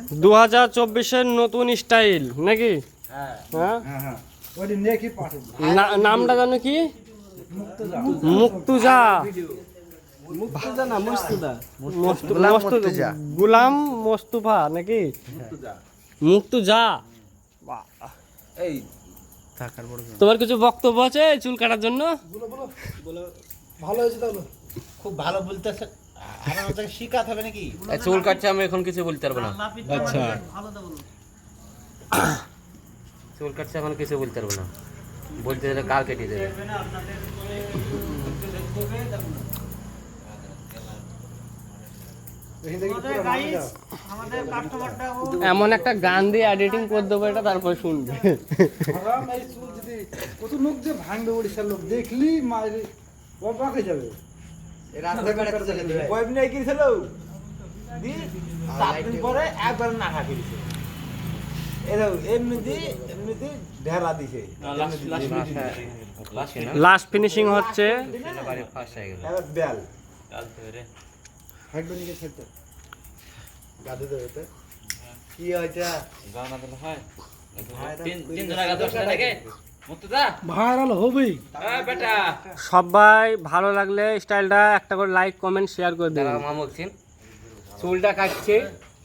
আছে? দু হাজার চব্বিশের নতুন স্টাইল নাকি? হ্যাঁ। হ্যাঁ? হ্যাঁ হ্যাঁ। না- নামটা জানো কি? মুক্তজা। মুক্তুজা। মুক্তজা না মুস্তুদা? মস্তু- গোলাম মস্তু- মুর্তুজা। গোলাম মোস্তফা নাকি? মুক্তুজা। এই। তোমার কিছু বক্তব্য আছে এই চুল কাটার জন্য? বলো বলো। বলো। ভালো হয়েছে তাহলে? খুব ভালো বলতেছে। হবে নাকি চুল কাটছে আমি এখন কিছু বলতে পারব না। আচ্ছা। চুল কাটছে এখন কিছু বলতে পারব না। বলতে গেলে কাল কেটে দেবে। এমন একটা গান দিয়ে এডিটিং করে দেবো এটা তারপর শুনবে। আরাম এই চুল যদি কত লোক যে ভাঙবে উড়িষ্যার লোক দেখলি মায়ের অবাক হয়ে যাবে। কয়েকদিন সাত দিন পরে একবার কিনছে লাস্ট ফিনিশিং হচ্ছে। ফার্স্ট হয়ে দেবে হয়েছে ভাইরাল হবেই সবাই ভালো লাগলে স্টাইলটা একটা করে লাইক কমেন্ট শেয়ার করে দেবেন মামু বলছেন চুলটা কাটছে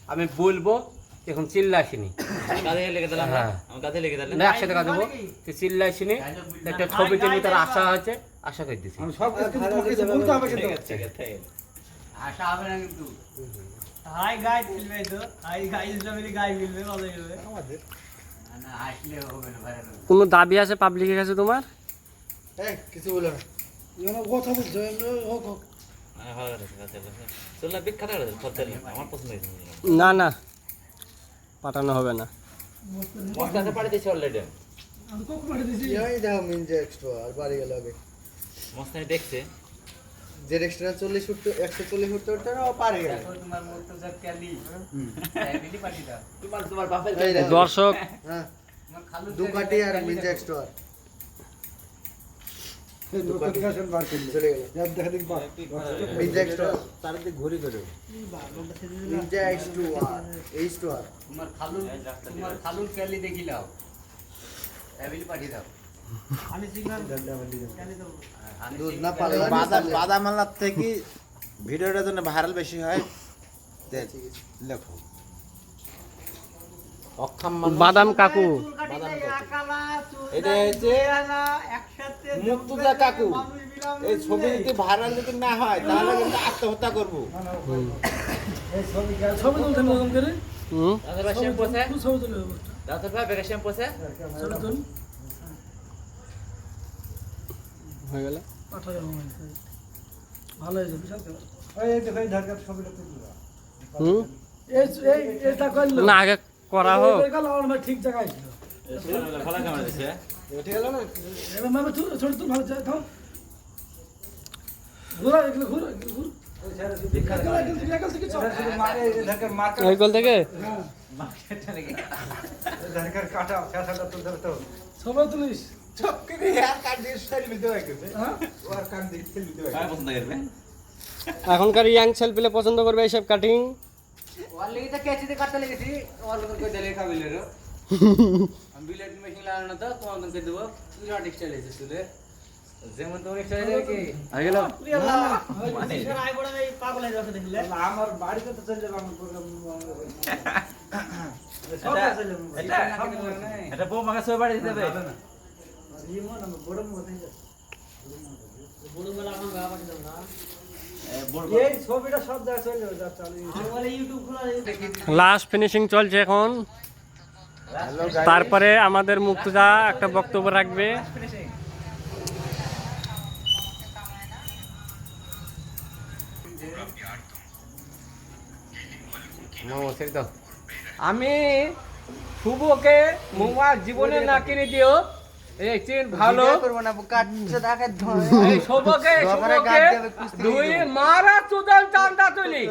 আমি বলব এখন চিল্লা আসিনি হ্যাঁ। না একসাথে তুই চিল্লা আসিনি একটা ছবি টবি তার আশা আছে আশা করে সব কিছু বলতে হবে কিন্তু। হাই গাই ফেলবে তো হাই গাই ইসলামের ভালো ফেলবে আমাদের। কোনো দাবি আছে পাবলিকের কাছে তোমার? এই কিছু বলো না। কথা বলছো হোক না না পাঠানো হবে না। মশলাতে পাড়ি দিয়েছি অলরেডি আমি কখন পাঠিয়ে দিয়েছি? এই এক্সট্রা আর বাড়ি গেল আগে। মশলা দেখছে। যে এক্সট্রা চল্লিশ ফুট একশো চল্লিশ ফুট উঠতে পারে গেল। তোমার মতো যা ক্যালি। দিলি পাটি দাও তোমার তোমার বাপের এই দেখো। দর্শক হ্যাঁ। দুকাটি আর মিনজে এক্সট্রা মিনজে এক্সট্রা তার দিকে ঘুরি করে মিনজে এক্সট্রা এইচট্রা তোমার খালু খালুর ক্যালি দেখি লাও এবিলি পাটি দাও। দুধ না বাদাম বাদাম আল্লাহ থেকে ভিডিওটা জন্য ভাইরাল বেশি হয়। লেখো। অক্ষম বাদাম কাকু। এটা হচ্ছে মুক্তুদা কাকু। এই ছবি যদি ভাইরাল যদি না হয় তাহলে কিন্তু আত্মহত্যা করব। এই ছবি তুলতে নরম করে? হুম দাদা ভাই শ্যাম্পু আছে? দাদা ভাই বেগে শ্যাম্পু আছে ছবি তুল হয়ে গেল। যাব ভালো হয়েছে বিশাল খেলা। না আগে করা হোক। ঠিক জায়গায় ছিল। গেল ওই থেকে সবাই তুলিস এখনকার ইয়াং ছেলেপিলে পছন্দ করবে এইসব কাটিং ওর লেগে তো কেচিতে কাটতে লেগেছি ওর লোক কই দিলে খাবিলে রে আমি বিলেট মেশিন লাগানো তো তোমার তো দেব তুই না। ডিস্টাইল এসে তুলে যেমন তো অনেক চাই কি গেল আই বড় এই পাগল যাচ্ছে দেখলে আমার বাড়িতে তো চলে যাবে আমার এটা বউ মাকে সবাই বাড়ি দিতে লাস্ট ফিনিশিং চলছে এখন। তারপরে আমাদের মুক্তদা একটা বক্তব্য রাখবে। আমি শুভকে মুমা জীবনে না কিনে দিও। এই চিন ভালো। করব না কাটছে এই দুই মারা চুদান চান্দা তুলি।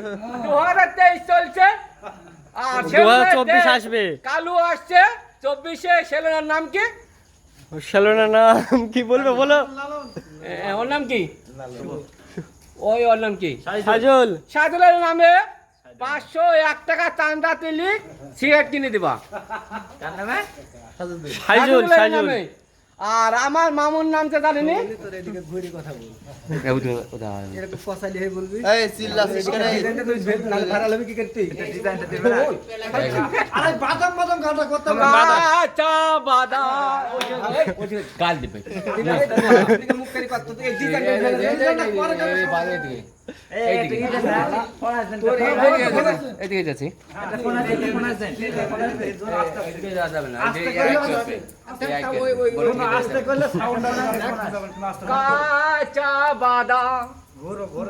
চলছে। আর 2024 আসবে। কালু আসছে। চব্বিশে সেলেনার নাম কি? সেলোনা নাম কি বলবে বলো? ওর নাম কি? ওই ওর নাম কি? সাজুল সাদুলের নামে পাঁচশো এক টাকা চান্দা তুলি সিগারেট কিনে দিবা। কার নামে। নামে। আর আমার মামুর নামটা জানেনি তোর এদিকে ঘুরে কথা বল এরকম ফসালি হয়ে বলবি এই চিল্লাছিস কেন এই? ভাড়া কি করতে ডিজাইনটা দিবে না আরে বাদাম বাদাম গানটা করতে হবে বাদাম গাল দিবে মুখ করে কত তুই এই এদিকে যাচ্ছি আস্তে করলে সাউন্ড কাঁচা বাদাম।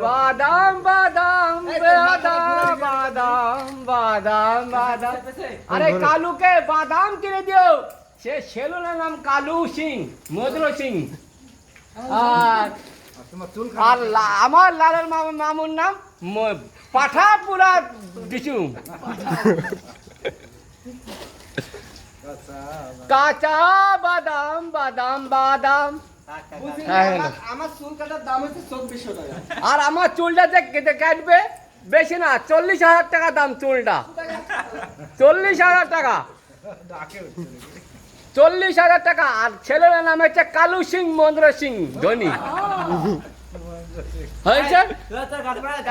বাদাম বাদাম বাদাম বাদাম বাদাম বাদাম। আরে কালুকে বাদাম কিনে দিও। সে সেলুনের নাম কালু সিং মধুর সিং। আর আর আমার লালের মামুর নাম ম- পাঠাপুরা দিছু কাঁচা বাদাম বাদাম বাদাম। হ্যাঁ, টাকা। আর আমার চুলটা যে কেটে কাটবে বেশি না চল্লিশ হাজার টাকা দাম চুলটা। চল্লিশ হাজার টাকা। চল্লিশ হাজার টাকা আর ছেলের নাম হচ্ছে কালু সিং মহেন্দ্র সিং ধোনি হয়েছে